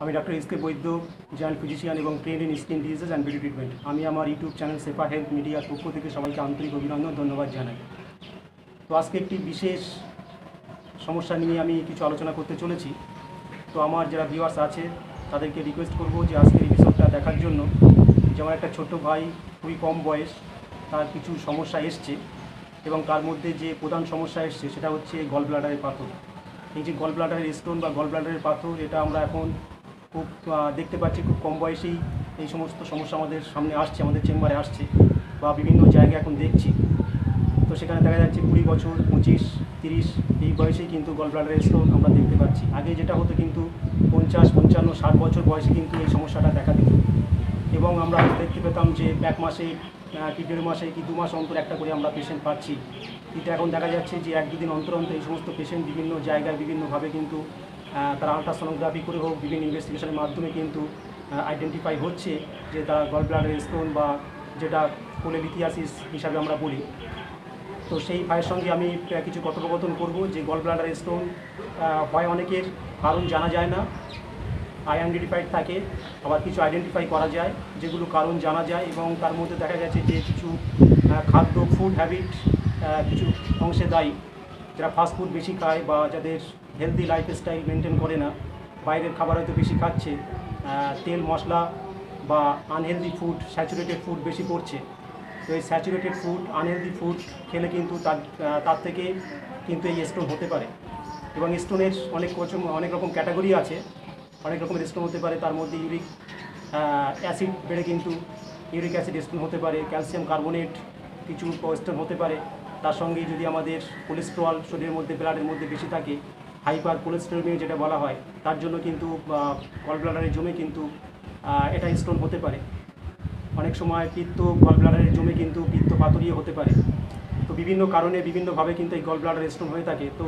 আমি doctor S K Baidya joint physician এবং trained in skin disease and beauty treatment আমি আমার YouTube channel সেফা health মিডিয়ার পক্ষ থেকে সবাইকে আন্তরিক অভিনন্দন, ধন্যবাদ জানাই। তো আজকে একটি বিশেষ সমস্যা নিয়ে আমি কিছু আলোচনা করতে চলেছি। তো আমার যারা ভিউয়ার্স আছে, তাদেরকে রিকোয়েস্ট করব যে আজকের এপিসোডটা দেখার জন্য। যেমন একটা ছোট্ট ভাই, খুবই কম বয়স, তার কিছু সমস্যা এসছে এবং তার মধ্যে যে প্রধান সমস্যা এসছে, সেটা হচ্ছে গল ব্লাডারের পাথর। এই যে গল ব্লাডারের স্টোন বা গল ব্লাডারের পাথর, এটা আমরা এখন খুব দেখতে পাচ্ছি খুব কম বয়সেই এই সমস্ত সমস্যা আমাদের সামনে আসছে, আমাদের চেম্বারে আসছে বা বিভিন্ন জায়গায় এখন দেখছি। তো সেখানে দেখা যাচ্ছে কুড়ি বছর, পঁচিশ, তিরিশ, এই বয়সেই কিন্তু গল ব্লাডারের স্টোন আমরা দেখতে পাচ্ছি। আগে যেটা হতো কিন্তু পঞ্চাশ, পঞ্চান্ন, ষাট বছর বয়সে কিন্তু এই সমস্যাটা দেখা দিত। এবং আমরা দেখতে পেতাম যে এক মাসে কি দেড় মাসে, কি দু মাস অন্তর একটা করে আমরা পেশেন্ট পাচ্ছি। কিন্তু এখন দেখা যাচ্ছে যে এক দুদিন অন্তর অন্তর এই সমস্ত পেশেন্ট বিভিন্ন জায়গায় বিভিন্নভাবে কিন্তু তারা আলট্রাসোনোগ্রাফি করে হোক, বিভিন্ন ইনভেস্টিগেশনের মাধ্যমে কিন্তু আইডেন্টিফাই হচ্ছে যে তারা গল ব্লাডারের স্টোন বা যেটা কোলেলিথিয়াসিস হিসাবে আমরা বলি। তো সেই ভাইয়ের সঙ্গে আমি কিছু কথোপকথন করব যে গল ব্লাডার স্টোন হয় অনেকের, কারণ জানা যায় না। আইডেন্টিফাইড থাকে, আবার কিছু আইডেন্টিফাই করা যায়, যেগুলো কারণ জানা যায় এবং তার মধ্যে দেখা গেছে যে কিছু খাদ্য ফুড হ্যাবিট কিছু অংশে দায়ী। যারা ফাস্ট ফুড বেশি খায় বা যাদের হেলদি লাইফস্টাইল মেনটেন করে না। বাইরের খাবার হয়তো বেশি খাচ্ছে তেল, মশলা বা আনহেলদি ফুড স্যাচুরেটেড ফুড বেশি পড়ছে। তো এই স্যাচুরেটেড ফুড আনহেলদি ফুড খেলে কিন্তু তার তার থেকে কিন্তু এই স্টোন হতে পারে। এবং স্টোনের অনেক রকম অনেক রকম ক্যাটাগরি আছে। অনেক রকমের স্টোন হতে পারে, তার মধ্যে ইউরিক অ্যাসিড বেড়ে কিন্তু ইউরিক অ্যাসিড স্টোন হতে পারে ক্যালসিয়াম কার্বনেট কিছু স্টোন হতে পারে। তার সঙ্গে যদি আমাদের কোলেস্ট্রল শরীরের মধ্যে ব্লাডের মধ্যে বেশি থাকে হাইপার কোলেস্ট্রলমিয়া যেটা বলা হয়, তার জন্য কিন্তু গল ব্লাডারে জমে কিন্তু এটা স্টোন হতে পারে। অনেক সময় পিত্ত গল ব্লাডারের জমে কিন্তু পিত্ত পাথরিয়ে হতে পারে। তো বিভিন্ন কারণে বিভিন্নভাবে কিন্তু এই গল ব্লাডার স্টোন হয়ে থাকে। তো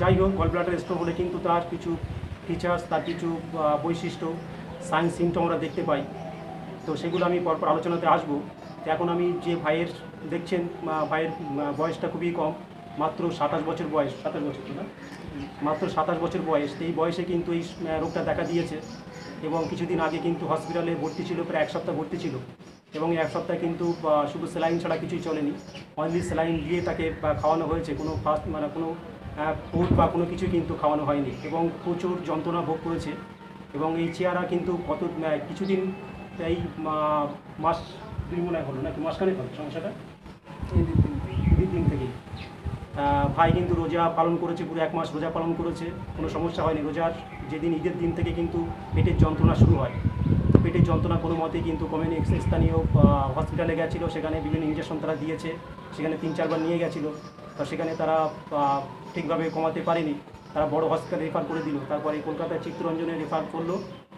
যাই হোক গল ব্লাডার স্টোন হলে কিন্তু তার কিছু ফিচার্স তার কিছু বৈশিষ্ট্য সাইন সিমটম আমরা দেখতে পাই। তো সেগুলো আমি পরপর আলোচনাতে আসব। তো এখন আমি যে ভাইয়ের দেখছেন ভাইয়ের বয়সটা খুবই কম, মাত্র সাতাশ বছর বয়স। সাতাশ বছর না? মাত্র সাতাশ বছর বয়স। এই বয়সে কিন্তু এই রোগটা দেখা দিয়েছে এবং কিছুদিন আগে কিন্তু হসপিটালে ভর্তি ছিল, প্রায় এক সপ্তাহ ভর্তি ছিল এবং এক সপ্তাহে কিন্তু শুধু স্যালাইন ছাড়া কিছুই চলেনি। অনলি স্যালাইন দিয়ে তাকে খাওয়ানো হয়েছে। কোনো ফার্স্ট মানে কোনো ফুড বা কোনো কিছুই কিন্তু খাওয়ানো হয়নি এবং প্রচুর যন্ত্রণা ভোগ করেছে এবং এই চেহারা কিন্তু কত কিছুদিন এই মাস, দুই মনে হলো নাকি মাসখানেক হলো সমস্যাটা? দুই দিন থেকে। ভাই কিন্তু রোজা পালন করেছে, পুরো এক মাস রোজা পালন করেছে, কোনো সমস্যা হয়নি। রোজার যেদিন ঈদের দিন থেকে কিন্তু পেটের যন্ত্রণা শুরু হয়। পেটের যন্ত্রণা কোনো মতেই কিন্তু কমেনি। স্থানীয় হসপিটালে গেছিল, সেখানে বিভিন্ন ইঞ্জেকশন তারা দিয়েছে। সেখানে তিন চারবার নিয়ে গেছিল। তো সেখানে তারা ঠিকভাবে কমাতে পারেনি। তারা বড় হসপিটালে রেফার করে দিল। তারপরে কলকাতায় চিত্তরঞ্জনে রেফার করল।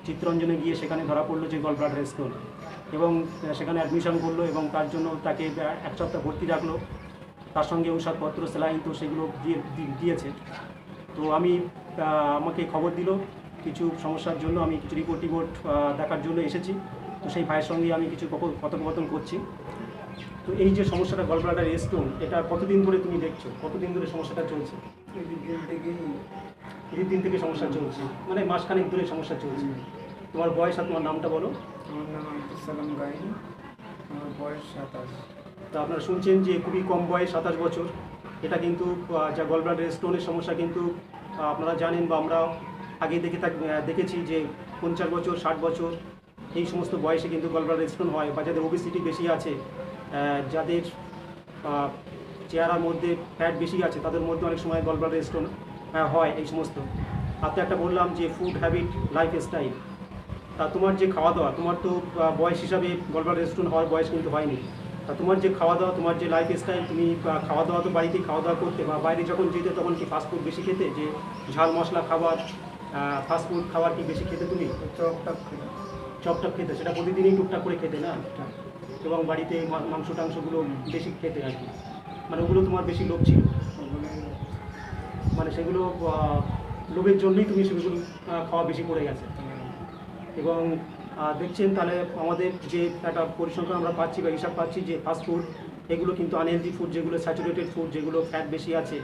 চিত্তরঞ্জনে গিয়ে সেখানে ধরা পড়ল যে গল ব্লাডার স্টোন এবং সেখানে অ্যাডমিশন করল এবং তার জন্য তাকে এক সপ্তাহ ভর্তি রাখল। তার সঙ্গে ঔষধপত্র স্যালাইন তো সেগুলো দিয়ে দিয়েছে। তো আমি আমাকে খবর দিল কিছু সমস্যার জন্য আমি কিছু রিপোর্ট টিপোর্ট দেখার জন্য এসেছি। তো সেই ভাইয়ের সঙ্গে আমি কিছু কথো- কথোপকথন করছি। তো এই যে সমস্যাটা গলব্লাডার স্টোন এটা কতদিন ধরে তুমি দেখছ? কতদিন ধরে সমস্যাটা চলছে? এই দিন থেকে সমস্যা চলছে। মানে মাসখানেক ধরে সমস্যা চলছে। তোমার বয়স আর তোমার নামটা বলো? আমার নাম আব্দুল সালাম গাইন। আমার বয়স সাতাশ। তা আপনারা শুনছেন যে খুবই কম বয়স, সাতাশ বছর। এটা কিন্তু যা গলব্লাডার স্টোনের সমস্যা কিন্তু আপনারা জানেন বা আমরা আগে দেখে থাক দেখেছি যে পঞ্চাশ বছর, ষাট বছর, এই সমস্ত বয়সে কিন্তু গলব্লাডার স্টোন হয় বা যাদের ওবিসিটি বেশি আছে যাদের চেহারার মধ্যে ফ্যাট বেশি আছে, তাদের মধ্যে অনেক সময় গলব্লাডার স্টোন হয় এই সমস্ত। আপনি একটা বললাম যে ফুড হ্যাবিট লাইফ স্টাইল তা তোমার যে খাওয়া দাওয়া তোমার তো বয়স হিসাবে গলব্লাডার স্টোন হওয়ার বয়স কিন্তু হয়নি। তা তোমার যে খাওয়া দাওয়া তোমার যে লাইফ স্টাইল তুমি খাওয়া দাওয়া তো বাড়িতেই খাওয়া দাওয়া করতে বা বাইরে যখন যেতে তখন কি ফাস্টফুড বেশি খেতে? যে ঝাল মশলা খাবার ফাস্টফুড খাবার কি বেশি খেতে তুমি? চপ টপ চপটপ খেতে সেটা প্রতিদিনই টুকটাক করে খেতে না? এবং বাড়িতে মাংস টাংসগুলো বেশি খেতে আর কি। মানে ওগুলো তোমার বেশি লোভ ছিল? মানে সেগুলো লোভের জন্যই তুমি সেগুলো খাওয়া বেশি পড়ে গেছে। এবং দেখছেন, তাহলে আমাদের যে একটা পরিসংখ্যান আমরা পাচ্ছি বা হিসাব পাচ্ছি যে ফাস্ট ফুড এগুলো কিন্তু আনহেলদি ফুড যেগুলো স্যাচুরেটেড ফুড যেগুলো ফ্যাট বেশি আছে,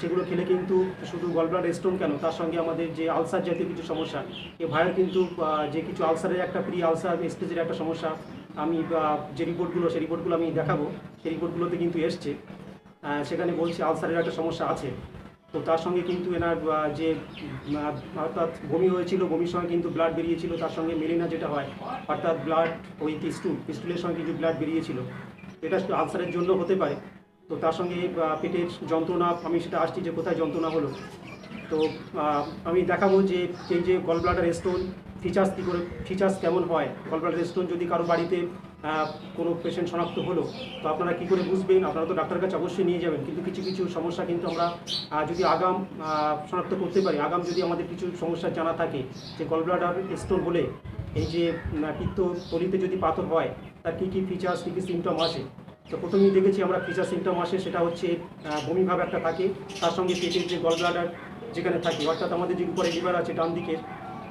সেগুলো খেলে কিন্তু শুধু গলব্লাড স্টোন কেন? তার সঙ্গে আমাদের যে আলসার জাতীয় কিছু সমস্যা, এ ভাইয়ের কিন্তু যে কিছু আলসারের একটা প্রি আলসার স্টেজের একটা সমস্যা, আমি যে রিপোর্টগুলো সেই রিপোর্টগুলো আমি দেখাবো, সেই রিপোর্টগুলোতে কিন্তু এসছে সেখানে বলছে আলসারের একটা সমস্যা আছে। তো তার সঙ্গে কিন্তু এনার যে অর্থাৎ বমি হয়েছিল, বমির সঙ্গে কিন্তু ব্লাড বেরিয়েছিল, তার সঙ্গে মেলিনা যেটা হয়। অর্থাৎ ব্লাড ওই পিস্টুল পিস্টুলের সঙ্গে কিছু ব্লাড বেরিয়েছিল, এটা আলসারের জন্য হতে পারে। তো তার সঙ্গে পেটের যন্ত্রণা, আমি সেটা আসছি যে কোথায় যন্ত্রণা হলো। তো আমি দেখাবো যে, এই যে গল ব্লাডার স্টোন ফিচার্স কী করে ফিচার্স কেমন হয়? গল ব্লাডার স্টোন যদি কারও বাড়িতে কোনো পেশেন্ট শনাক্ত হলো, তো আপনারা কী করে বুঝবেন? আপনারা তো ডাক্তারের কাছে অবশ্যই নিয়ে যাবেন, কিন্তু কিছু কিছু সমস্যা কিন্তু আমরা যদি আগাম শনাক্ত করতে পারি, আগাম যদি আমাদের কিছু সমস্যা জানা থাকে, যে গল ব্লাডার স্টোন হলে এই যে পিত্ত তলিতে যদি পাথর হয়, তার কী কী ফিচার্স কী কী সিমটম আসে? তো প্রথমেই দেখেছি আমরা ফিচার সিমটম আসে, সেটা হচ্ছে বমিভাব একটা থাকে, তার সঙ্গে পেটের যে গল ব্লাডার যেখানে থাকে, অর্থাৎ আমাদের যে উপরে লিভার আছে ডান দিকের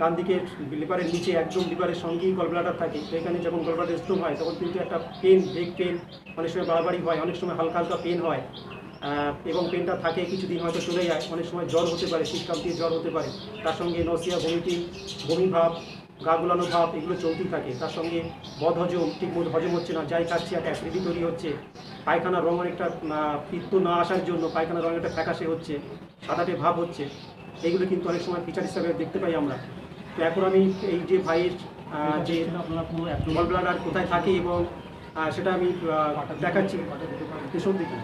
ডান দিকের লিভারের নিচে একদম লিভারের সঙ্গেই গল ব্লাডার থাকে। তো এখানে যখন গল ব্লাডার স্টোন হয়, তখন কিন্তু একটা পেন ব্রেক পেন অনেক সময় বাড়াবাড়ি হয়, অনেক সময় হালকা হালকা পেন হয়। এবং পেনটা থাকে, কিছুদিন হয়তো চলে যায়, অনেক সময় জ্বর হতে পারে শীতকান্তির জ্বর হতে পারে। তার সঙ্গে নসিয়া বমিটিং বমি ভাব, গা গুলানো ভাব, এগুলো চলতেই থাকে। তার সঙ্গে বদ হজম ঠিক মতো হজম হচ্ছে না, যাই খাচ্ছে একটা অ্যাসিডিটি তৈরি হচ্ছে। পায়খানার রঙ অনেকটা পিত্ত না আসার জন্য পায়খানার রঙ একটা ফ্যাকাশে হচ্ছে, সাদাটে ভাব হচ্ছে। এগুলো কিন্তু অনেক সময় ফিচার হিসাবে দেখতে পাই আমরা। তো এখন আমি এই যে ভাইয়ের যে গল ব্লাডার কোথায় থাকে এবং সেটা আমি দেখাচ্ছি পেছন দিকে।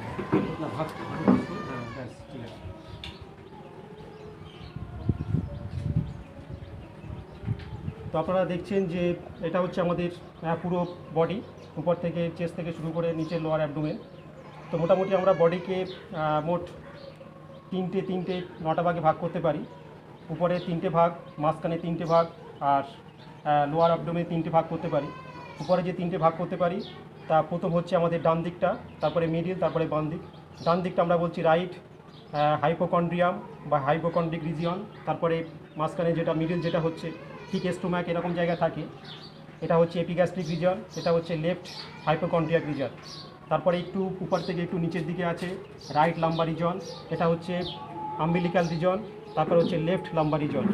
তো আপনারা দেখছেন যে এটা হচ্ছে আমাদের পুরো বডি উপর থেকে চেস্ট থেকে শুরু করে নিচের লোয়ার অ্যাবডোমেন তো মোটামুটি আমরা বডিকে মোট তিনটে তিনটে, নটা ভাগে ভাগ করতে পারি উপরে তিনটে ভাগ, মাঝখানে তিনটে ভাগ আর লোয়ার অ্যাবডোমে তিনটে ভাগ করতে পারি। উপরে যে তিনটে ভাগ করতে পারি, তা প্রথম হচ্ছে আমাদের ডান দিকটা, তারপরে মিডিল তারপরে বাম দিক। ডান দিকটা আমরা বলছি রাইট হাইপোকন্ড্রিয়াম বা হাইপোকন্ড্রিক রিজিয়ন তারপরে মাঝখানে যেটা মিডিল যেটা হচ্ছে, ঠিক স্টোম্যাক এরকম জায়গা থাকে। এটা হচ্ছে এপিগ্যাস্ট্রিক রিজন এটা হচ্ছে লেফট হাইপোকন্ড্রিয়াক রিজন তারপরে একটু উপর থেকে একটু নিচের দিকে আছে রাইট লাম্বা রিজন এটা হচ্ছে আম্বিলিক্যাল রিজন তারপর হচ্ছে লেফট লাম্বা রিজন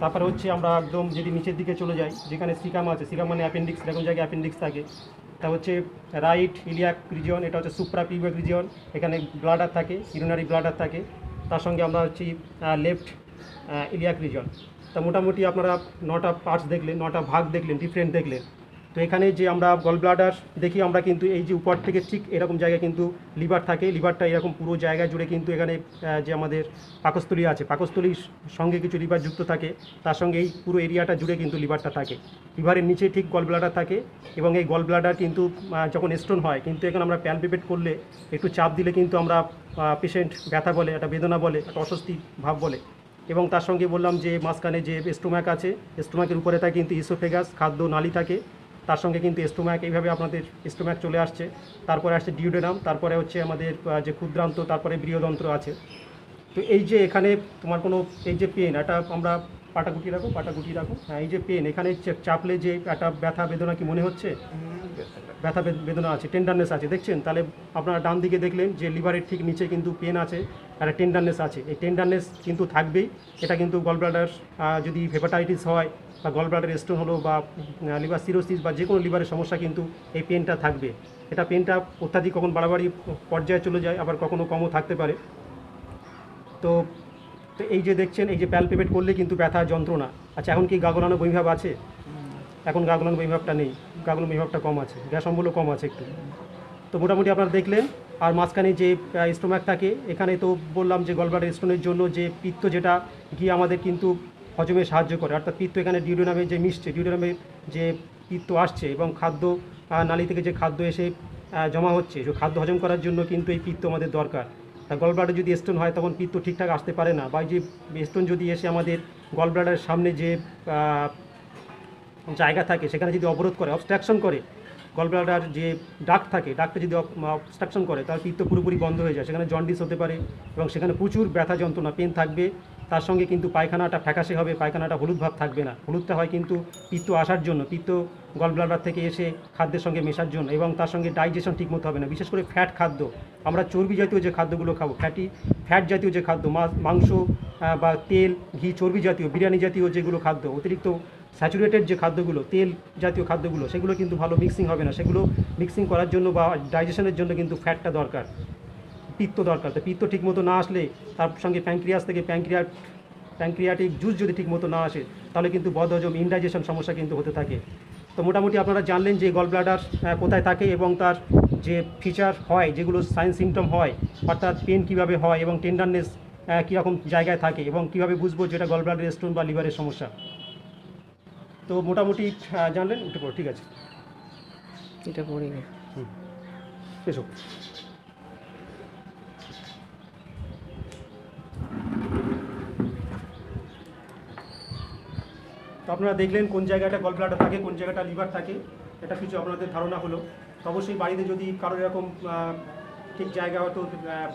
তারপরে হচ্ছে আমরা একদম যদি নিচের দিকে চলে যাই, যেখানে সিকাম আছে, সিকাম মানে অ্যাপেন্ডিক্স এরকম জায়গায় অ্যাপেন্ডিক্স থাকে। তা হচ্ছে রাইট ইলিয়াক রিজন এটা হচ্ছে সুপ্রা পিউবিক রিজন এখানে ব্লাডার থাকে ইউরিনারি ব্লাডার থাকে। তার সঙ্গে আমরা হচ্ছি লেফট ইলিয়াক রিজন তা মোটামুটি আপনারা নটা পার্টস দেখলেন, নটা ভাগ দেখলেন ডিফারেন্ট দেখলেন। তো এখানে যে আমরা গল ব্লাডার দেখি, আমরা কিন্তু এই যে উপর থেকে ঠিক এরকম জায়গায় কিন্তু লিভার থাকে। লিভারটা এরকম পুরো জায়গা জুড়ে কিন্তু এখানে যে আমাদের পাকস্থলী আছে, পাকস্থলীর সঙ্গে কিছু লিভার যুক্ত থাকে। তার সঙ্গে এই পুরো এরিয়াটা জুড়ে কিন্তু লিভারটা থাকে। লিভারের নিচে ঠিক গল ব্লাডার থাকে এবং এই গল ব্লাডার কিন্তু যখন স্টোন হয়, কিন্তু এখানে আমরা প্যালপিপেট করলে একটু চাপ দিলে কিন্তু আমরা পেশেন্ট ব্যথা বলে, একটা বেদনা বলে, একটা অস্বস্তি ভাব বলে। এবং তার সঙ্গে বললাম যে মাঝখানে যে স্টোম্যাক আছে স্টোম্যাকের উপরে থাকে কিন্তু ইসোফেগাস খাদ্য নালী থাকে। তার সঙ্গে কিন্তু স্টোম্যাক এইভাবে আপনাদের স্টোম্যাক চলে আসছে। তারপরে আসছে ডিউডেনাম তারপরে হচ্ছে আমাদের যে ক্ষুদ্রান্ত, তারপরে বৃহদন্ত্র আছে। তো এই যে এখানে তোমার কোনো, এই যে পেন এটা আমরা পাটা গুটি রাখো পাটা গুটি রাখো। হ্যাঁ এই যে পেন এখানে চাপলে যে একটা ব্যথা বেদনা কি মনে হচ্ছে? ব্যথা বেদনা আছে টেন্ডারনেস আছে। দেখছেন? তাহলে আপনারা ডান দিকে দেখলেন যে লিভারের ঠিক নিচে কিন্তু পেন আছে একটা টেন্ডারনেস আছে। এই টেন্ডারনেস কিন্তু থাকবেই। এটা কিন্তু গলব্লাডার যদি হেপাটাইটিস হয় বা গলব্লাডার স্টোন হলো বা লিভার সিরোসিস বা যে কোনো লিভারের সমস্যা কিন্তু এই পেনটা থাকবে। এটা পেনটা অত্যাধিক কখন বাড়াবাড়ি পর্যায়ে চলে যায়, আবার কখনো কমও থাকতে পারে। তো তো এই যে দেখছেন, এই যে প্যালপেপেট করলে কিন্তু ব্যথা যন্ত্রণা। আচ্ছা এখন কি গাগলানো বৈভাব আছে? এখন গাগলানো বৈভাবটা নেই। গাগলানো বৈভাবটা কম আছে। গ্যাস অম্বলও কম আছে একটু। তো মোটামুটি আপনারা দেখলেন, আর মাঝখানে যে স্টোম্যাক থাকে, এখানে তো বললাম যে গলব্লাডার স্টোনের জন্য যে পিত্ত যেটা গিয়ে আমাদের কিন্তু হজমে সাহায্য করে। অর্থাৎ পিত্ত এখানে ডিউডোনামে যে মিশছে ডিউডোনামে যে পিত্ত আসছে এবং খাদ্য নালী থেকে যে খাদ্য এসে জমা হচ্ছে সেই খাদ্য হজম করার জন্য কিন্তু এই পিত্ত আমাদের দরকার। তা গল ব্লাডার যদি স্টোন হয়, তখন পিত্ত ঠিকঠাক আসতে পারে না। বা যে স্টোন যদি এসে আমাদের গল ব্লাডারের সামনে যে জায়গা থাকে, সেখানে যদি অবরোধ করে অবস্ট্রাকশন করে গলব্লাডার যে ডাক থাকে ডাকটা যদি অবস্ট্রাকশন করে, তার পিত্ত পুরোপুরি বন্ধ হয়ে যায়। সেখানে জন্ডিস হতে পারে এবং সেখানে প্রচুর ব্যথা যন্ত্রণা পেন থাকবে। তার সঙ্গে কিন্তু পায়খানাটা ফ্যাকাশে হবে, পায়খানাটা হলুদ ভাব থাকবে না। হলুদটা হয় কিন্তু পিত্ত আসার জন্য, পিত্ত গল ব্লাডার থেকে এসে খাদ্যের সঙ্গে মেশার জন্য এবং তার সঙ্গে ডাইজেশন ঠিকমতো হবে না। বিশেষ করে ফ্যাট খাদ্য। আমরা চর্বি জাতীয় যে খাদ্যগুলো খাব ফ্যাটি ফ্যাট জাতীয় যে খাদ্য মাংস বা তেল, ঘি, চর্বি জাতীয়, বিরিয়ানি জাতীয় যেগুলো খাদ্য, অতিরিক্ত স্যাচুরেটেড যে খাদ্যগুলো, তেল জাতীয় খাদ্যগুলো, সেগুলো কিন্তু ভালো মিক্সিং হবে না। সেগুলো মিক্সিং করার জন্য বা ডাইজেশনের জন্য কিন্তু ফ্যাটটা দরকার। পিত্ত দরকার। তো পিত্ত ঠিকমতো না আসলে তার সঙ্গে প্যাঙ্ক্রিয়াস থেকে প্যাঙ্ক্রিয়া প্যাঙ্ক্রিয়াটিক জুস যদি ঠিকমতো না আসে তাহলে কিন্তু বদহজম ইনডাইজেশন সমস্যা কিন্তু হতে থাকে। তো মোটামুটি আপনারা জানলেন যে গল ব্লাডার কোথায় থাকে এবং তার যে ফিচার হয় যেগুলো সাইন সিমটম হয় অর্থাৎ পেন কীভাবে হয় এবং টেন্ডারনেস কীরকম জায়গায় থাকে এবং কীভাবে বুঝব যেটা গল ব্লাডার স্টোন বা লিভারের সমস্যা। তো মোটামুটি জানলেন? উঠে পড়ো ঠিক আছে। এটা পড়ে গে এসো। আপনারা দেখলেন কোন জায়গাটা গল ব্লাডার থাকে, কোন জায়গাটা লিভার থাকে, এটা কিছু আপনাদের ধারণা হলো। তো অবশ্যই বাড়িতে যদি কারও এরকম ঠিক জায়গা হয়তো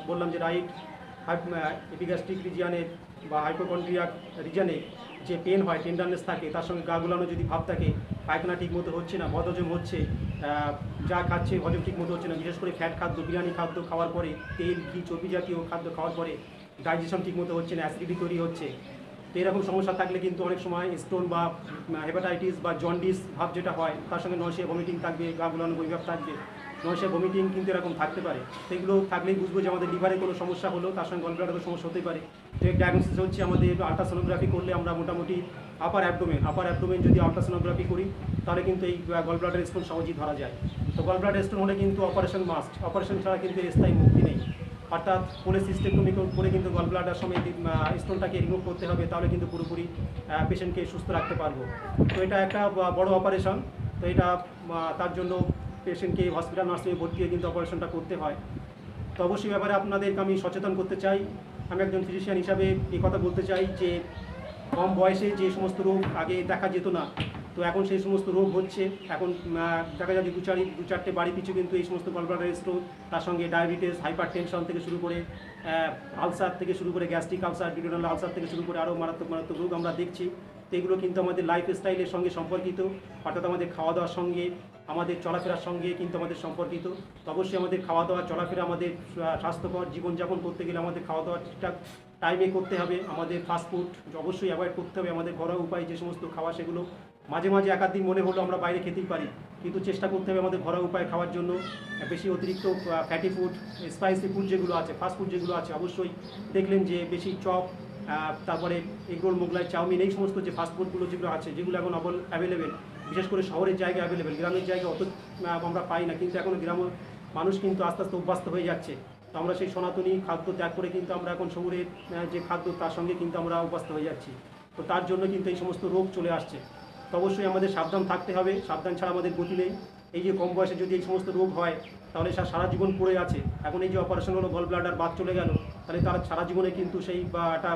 বললাম যে রাইট এপিগ্যাস্ট্রিক রিজিয়ানে বা হাইপোকন্ড্রিয়াক রিজিয়ানে যে পেন হয় টেন্ডারনেস থাকে, তার সঙ্গে গা গুলানো যদি ভাব থাকে, পায়খানা ঠিক মতো হচ্ছে না বদহজম হচ্ছে যা খাচ্ছে হজম ঠিক মতো হচ্ছে না, বিশেষ করে ফ্যাট খাদ্য, বিরিয়ানি খাদ্য খাওয়ার পরে, তেল, ঘি, চর্বি জাতীয় খাদ্য খাওয়ার পরে ডাইজেশন ঠিক মতো হচ্ছে না অ্যাসিডিটি তৈরি হচ্ছে তো এরকম সমস্যা থাকলে কিন্তু অনেক সময় স্টোন বা হেপাটাইটিস বা জন্ডিস ভাব যেটা হয়, তার সঙ্গে নশে ভমিটিং থাকবে, গা গুলানো বৈভাব থাকবে। নশে ভমিটিং কিন্তু এরকম থাকতে পারে। সেগুলো থাকলেই বুঝব যে আমাদের লিভারে কোনো সমস্যা হলো, তার সঙ্গে গলব্লাডারও সমস্যা হতে পারে। তো ডায়াগনোসিস হচ্ছে আমাদের আলট্রাসোনোগ্রাফি করলে আমরা মোটামুটি আপার অ্যাবডোমেন আপার অ্যাবডোমেন যদি আলট্রাসোনোগ্রাফি করি, তাহলে কিন্তু এই গলব্লাডার স্টোন সহজেই ধরা যায়। তো গলব্লাডার স্টোন হলে কিন্তু অপারেশন মাস্ট অপারেশন ছাড়া কিন্তু স্থায়ী মুক্তি নেই। অর্থাৎ কোলে সিস্টেমটমি করে কিন্তু গল ব্লাডার সময় স্টোনটাকে রিমুভ করতে হবে, তাহলে কিন্তু পুরোপুরি পেশেন্টকে সুস্থ রাখতে পারব। তো এটা একটা বড় অপারেশন তো এটা তার জন্য পেশেন্টকে হসপিটাল নার্সিংয়ে ভর্তি হয়ে কিন্তু অপারেশনটা করতে হয়। তো অবশ্যই ব্যাপারে আপনাদেরকে আমি সচেতন করতে চাই। আমি একজন ফিজিশিয়ান হিসাবে এই কথা বলতে চাই যে, কম বয়সে যে সমস্ত রোগ আগে দেখা যেত না তো এখন সেই সমস্ত রোগ হচ্ছে। এখন দেখা যায় যে দু চারি, দু চারটে বাড়ি পিছু কিন্তু এই সমস্ত গলব্লাডার স্টোন তার সঙ্গে ডায়াবেটিস হাইপার টেনশন থেকে শুরু করে আলসার থেকে শুরু করে গ্যাস্ট্রিক আলসার ডিউডোনাল আলসার থেকে শুরু করে আরও মারাত্মক মারাত্মক রোগ আমরা দেখছি। তো এগুলো কিন্তু আমাদের লাইফ স্টাইলের সঙ্গে সম্পর্কিত, অর্থাৎ আমাদের খাওয়া দাওয়ার সঙ্গে, আমাদের চলাফেরার সঙ্গে কিন্তু আমাদের সম্পর্কিত। তো অবশ্যই আমাদের খাওয়া দাওয়া চলাফেরা আমাদের স্বাস্থ্যকর, জীবনযাপন করতে গেলে আমাদের খাওয়া দাওয়া ঠিকঠাক টাইমে করতে হবে। আমাদের ফাস্টফুড অবশ্যই অ্যাভয়েড করতে হবে। আমাদের ঘরোয়া উপায় যে সমস্ত খাওয়া সেগুলো মাঝে মাঝে একাধ দিন মনে হলো আমরা বাইরে খেতেই পারি, কিন্তু চেষ্টা করতে হবে আমাদের ঘরোয়া উপায় খাওয়ার জন্য। বেশি অতিরিক্ত ফ্যাটি ফুড স্পাইসি ফুড যেগুলো আছে ফাস্ট ফুড যেগুলো আছে, অবশ্যই দেখলেন যে বেশি চপ তারপরে এগরোল, মোগলাই, চাউমিন, এই সমস্ত যে ফাস্টফুডগুলো যেগুলো আছে, যেগুলো এখন অ্যাভেলেবেল বিশেষ করে শহরের জায়গায় অ্যাভেলেবেল গ্রামের জায়গায় অত আমরা পাই না, কিন্তু এখন গ্রামের মানুষ কিন্তু আস্তে আস্তে অভ্যস্ত হয়ে যাচ্ছে। তো আমরা সেই সনাতনী খাদ্য ত্যাগ করে কিন্তু আমরা এখন শহরের যে খাদ্য, তার সঙ্গে কিন্তু আমরা অভ্যস্ত হয়ে যাচ্ছি। তো তার জন্য কিন্তু এই সমস্ত রোগ চলে আসছে। অবশ্যই আমাদের সাবধান থাকতে হবে, সাবধান ছাড়া আমাদের গতি নেই। এই যে কম বয়সে যদি এই সমস্ত রোগ হয়, তাহলে সারা জীবন পড়ে আছে। এখন এই যে অপারেশন হলো গল ব্লাডার বাদ চলে গেল, তাহলে তার সারা জীবনে কিন্তু সেই বা একটা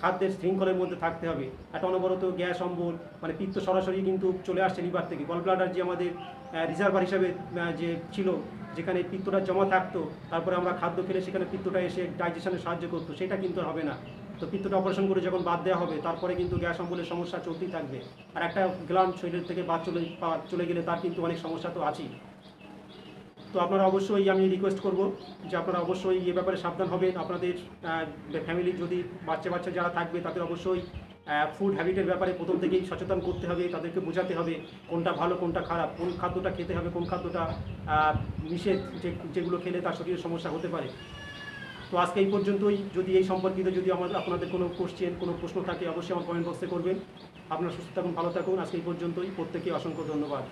খাদ্যের শৃঙ্খলের মধ্যে থাকতে হবে। একটা অনবরত গ্যাস, অম্বল মানে পিত্ত সরাসরি কিন্তু চলে আসছে লিভার থেকে। গল ব্লাডার যে আমাদের রিজার্ভার হিসাবে যে ছিল, যেখানে পিত্তটা জমা থাকতো, তারপরে আমরা খাদ্য খেলে সেখানে পিত্তটা এসে ডাইজেশনে সাহায্য করতো, সেটা কিন্তু হবে না। তো পিত্তটা অপারেশন করে যখন বাদ দেওয়া হবে, তারপরে কিন্তু গ্যাস অম্বলের সমস্যা চলতেই থাকবে। আর একটা গ্লান্ড শরীরের থেকে বাদ চলে চলে গেলে তার কিন্তু অনেক সমস্যা তো আছেই। তো আপনারা অবশ্যই আমি রিকোয়েস্ট করব যে আপনারা অবশ্যই এ ব্যাপারে সাবধান হবেন। আপনাদের ফ্যামিলি যদি বাচ্চা বাচ্চা যারা থাকবে, তাদের অবশ্যই ফুড হ্যাবিটের ব্যাপারে প্রথম থেকেই সচেতন করতে হবে, তাদেরকে বোঝাতে হবে কোনটা ভালো, কোনটা খারাপ, কোন খাদ্যটা খেতে হবে, কোন খাদ্যটা নিষেধ যেগুলো খেলে তার শরীরের সমস্যা হতে পারে। তো আজকে এই পর্যন্তই। যদি এই সম্পর্কিত যদি আমাদের আপনাদের কোনো কোশ্চেন কোনো প্রশ্ন থাকে, অবশ্যই আমার কমেন্ট বক্সে করবেন। আপনারা সুস্থ থাকুন, ভালো থাকুন। আজকে এই পর্যন্তই। প্রত্যেকে অসংখ্য ধন্যবাদ।